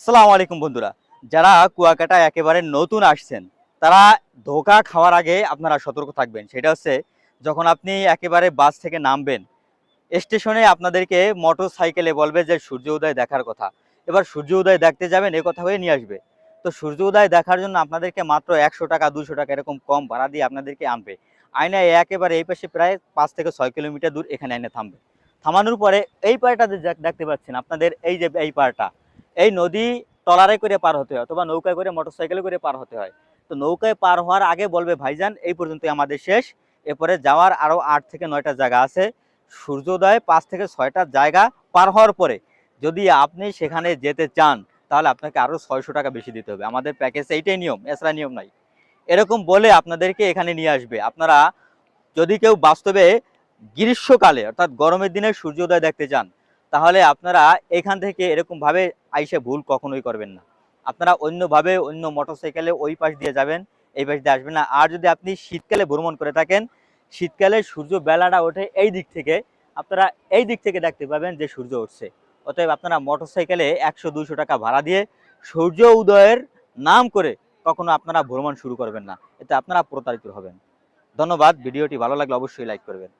আসসালামু আলাইকুম বন্ধুরা। যারা কুয়াকাটা একেবারে নতুন আসছেন, তারা ধোকা খাওয়ার আগে আপনারা সতর্ক থাকবেন। সেটা হচ্ছে, যখন আপনি একেবারে বাস থেকে নামবেন, স্টেশনে আপনাদেরকে মোটর সাইকেলে বলবে যে, সূর্য উদয় দেখার কথা। এবার সূর্য উদয় দেখতে যাবেন, এ কথা হয়ে নিয়ে আসবে। তো সূর্য উদয় দেখার জন্য আপনাদেরকে মাত্র একশো টাকা, দুশো টাকা এরকম কম ভাড়া দিয়ে আপনাদেরকে আনবে। আয়নায় একেবারে এই পাশে প্রায় পাঁচ থেকে ছয় কিলোমিটার দূর এখানে এনে থামবে। থামানোর পরে এই পাড়টাতে দেখতে পাচ্ছেন, আপনাদের এই যে, এই পাড়টা এই নদী ট্রলারে করে পার হতে হয় অথবা নৌকায় করে মোটর মোটরসাইকেলে করে পার হতে হয়। তো নৌকায় পার হওয়ার আগে বলবে ভাইজান, এই পর্যন্তই আমাদের শেষ। এরপরে যাওয়ার আরও আট থেকে নয়টা জায়গা আছে। সূর্যোদয় পাঁচ থেকে ছয়টা জায়গা পার হওয়ার পরে যদি আপনি সেখানে যেতে চান, তাহলে আপনাকে আরও ছয়শো টাকা বেশি দিতে হবে। আমাদের প্যাকেজ এইটাই নিয়ম, এছাড়া নিয়ম নাই। এরকম বলে আপনাদেরকে এখানে নিয়ে আসবে। আপনারা যদি কেউ বাস্তবে গ্রীষ্মকালে, অর্থাৎ গরমের দিনে সূর্যোদয় দেখতে চান তাহলে আপনারা এখান থেকে এরকমভাবে আইসে ভুল কখনোই করবেন না। আপনারা অন্যভাবে অন্য মোটরসাইকেলে ওই পাশ দিয়ে যাবেন, এই পাশ দিয়ে আসবেন না। আর যদি আপনি শীতকালে ভ্রমণ করে থাকেন, শীতকালে সূর্য বেলাটা ওঠে এই দিক থেকে, আপনারা এই দিক থেকে দেখতে পাবেন যে সূর্য উঠছে। অতএব আপনারা মোটরসাইকেলে একশো দুশো টাকা ভাড়া দিয়ে সূর্য উদয়ের নাম করে কখনো আপনারা ভ্রমণ শুরু করবেন না। এতে আপনারা প্রতারিত হবেন। ধন্যবাদ। ভিডিওটি ভালো লাগলে অবশ্যই লাইক করবেন।